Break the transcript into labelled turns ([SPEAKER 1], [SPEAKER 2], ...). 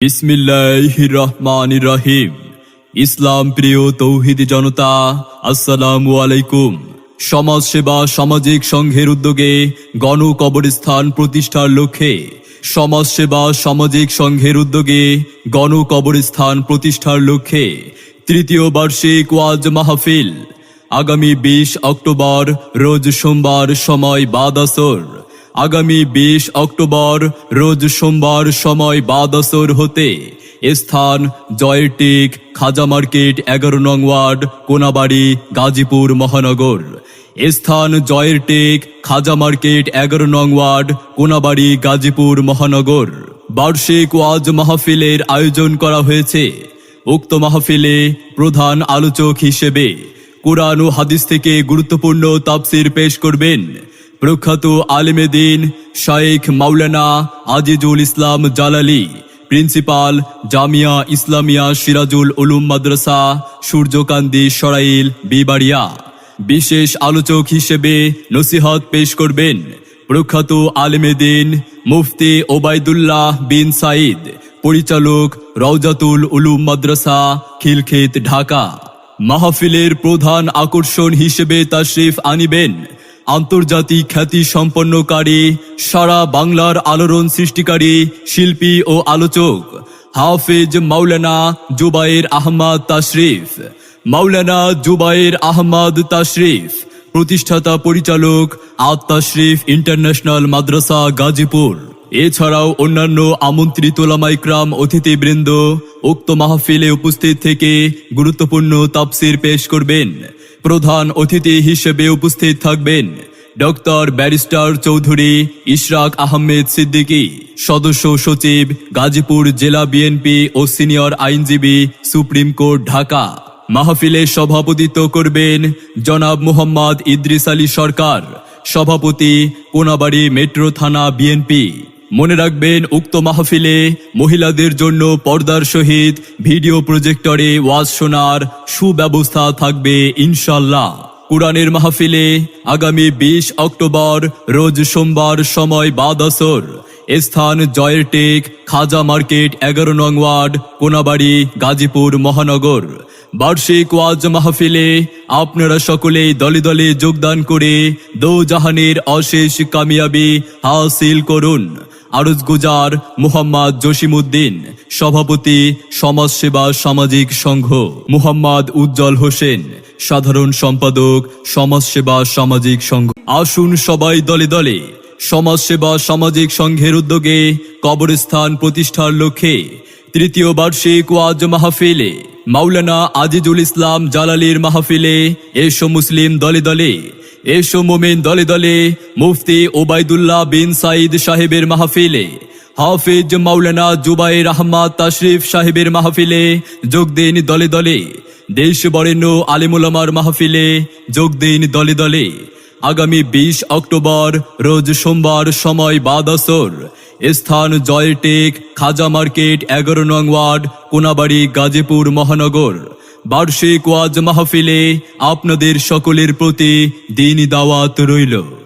[SPEAKER 1] বিসমিল্লাহ রহমান রহিম ইসলাম প্রিয় তৌহিদ জনতা, আসসালামু আলাইকুম। সমাজ সেবা সামাজিক সংঘের উদ্যোগে গণ কবরস্থান প্রতিষ্ঠার লক্ষ্যে সমাজ সেবা সামাজিক সংঘের উদ্যোগে গণ কবরস্থান প্রতিষ্ঠার লক্ষ্যে তৃতীয় বার্ষিক ওয়াজ মাহফিল। আগামী বিশ অক্টোবর, রোজ সোমবার, সময় বাদাসর আগামী বিশ অক্টোবর, রোজ সোমবার সময় বাদাসর হতে স্থান জয়টিক খাজা মার্কেট এগারো নং ওয়ার্ড, কোনাবাড়ি, গাজীপুর মহানগর। স্থান জয়েরটেক খাজা মার্কেট এগারো নং ওয়ার্ড, কোনাবাড়ি, গাজীপুর মহানগর। বার্ষিক ওয়াজ মাহফিলের আয়োজন করা হয়েছে। উক্ত মাহফিলে প্রধান আলোচক হিসেবে কোরআন ও হাদিস থেকে গুরুত্বপূর্ণ তাফসির পেশ করবেন। প্রখ্যাত আলেমেদিন শাইখ মাওলানা আজিজুল ইসলাম জালালি, প্রিন্সিপাল জামিয়া ইসলামিয়া সিরাজুল উলুম মাদ্রাসা সূর্যকান্দি সরাইল, বিবাড়িয়া। বিশেষ আলোচক হিসেবে নসিহত পেশ করবেন প্রখ্যাত আলেমেদিন মুফতি ওবায়দুল্লাহ বিন সাইদ পরিচালক রওজাতুল উলুম মাদ্রাসা, খিলখিত ঢাকা। মাহফিলের প্রধান আকর্ষণ হিসেবে তাশরিফ আনিবেন আন্তর্জাতিক খ্যাতি সম্পন্নকারী, সারা বাংলার আলোড়ন সৃষ্টিকারী শিল্পী ও আলোচক হাফেজ মাওলানা জুবাইর আহমদ তাশরিফ। মাওলানা জুবাইর আহমদ তাশরিফ, প্রতিষ্ঠাতা পরিচালক আত তাশরিফ ইন্টারন্যাশনাল মাদ্রাসা গাজীপুর। এছাড়াও অন্যান্য আমন্ত্রিত লামাইক্রাম অতিথিবৃন্দ উক্ত মাহফিলে উপস্থিত থেকে গুরুত্বপূর্ণ তাফসির পেশ করবেন। প্রধান অতিথি হিসেবে উপস্থিত থাকবেন ডক্টর ব্যারিস্টার চৌধুরী ইশরাক আহমেদ সিদ্দিকী, সদস্য সচিব গাজীপুর জেলা বিএনপি ও সিনিয়র আইনজীবী সুপ্রিম কোর্ট ঢাকা। মাহফিলে সভাপতিত্ব করবেন জনাব মোহাম্মদ ইদ্রিস আলী সরকার, সভাপতি কোনাবাড়ি মেট্রো থানা বিএনপি। মনে রাখবেন, উক্ত মাহফিলে মহিলাদের জন্য পর্দার সহিত ভিডিও প্রজেক্টরে ওয়াজ শোনার সুব্যবস্থা থাকবে ইনশাল্লাহ কোরআনের মাহফিলে আগামী বিশ অক্টোবর, রোজ সোমবার সময় বাদাসর স্থান জয়েরটেক খাজা মার্কেট, এগারো নং ওয়ার্ড, কোনাবাড়ি, গাজীপুর, মহানগর। বার্ষিক ওয়াজ মাহফিলে আপনারা সকলেই দলে দলে যোগদান করে দৌজাহানের অশেষ কামিয়াবি হাসিল করুন। আরজ গুজার মুহাম্মদ জসিমউদ্দিন, সভাপতি সমাজসেবা সামাজিক সংঘ, মুহাম্মদ উজ্জ্বল হোসেন, সাধারণ সম্পাদক সমাজসেবা সামাজিক সংঘ। আসুন সবাই দলে দলে সমাজসেবা সামাজিক সংঘের উদ্যোগে কবরস্থান প্রতিষ্ঠার লক্ষ্যে তৃতীয় বার্ষিক ওয়াজ মাহফিলে মাওলানা আজিজুল ইসলাম জালালির মাহফিলে এসো মুসলিম দলে দলে এসো মোমেন দলে দলে, মুফতি ওবায়দুল্লাহ বিন সাইদ সাহেবের মাহফিলে, হাফিজ মাওলানা জুবাইর আহমদ তাশরিফ সাহেবের মাহফিলে যোগ দিন দলে দলে দেশ বরেণ্য আলিমুলামার মাহফিলে যোগ দিন দলে দলে। আগামী বিশ অক্টোবর, রোজ সোমবার সময় বাদাসর, স্থান জয়টেক, খাজা মার্কেট, এগারো নং ওয়ার্ড, কোনাবাড়ি, গাজীপুর, মহানগর। বার্ষিক ওয়াজ মাহফিলে আপনাদের সকলের প্রতি দিন দাওয়াত রইল।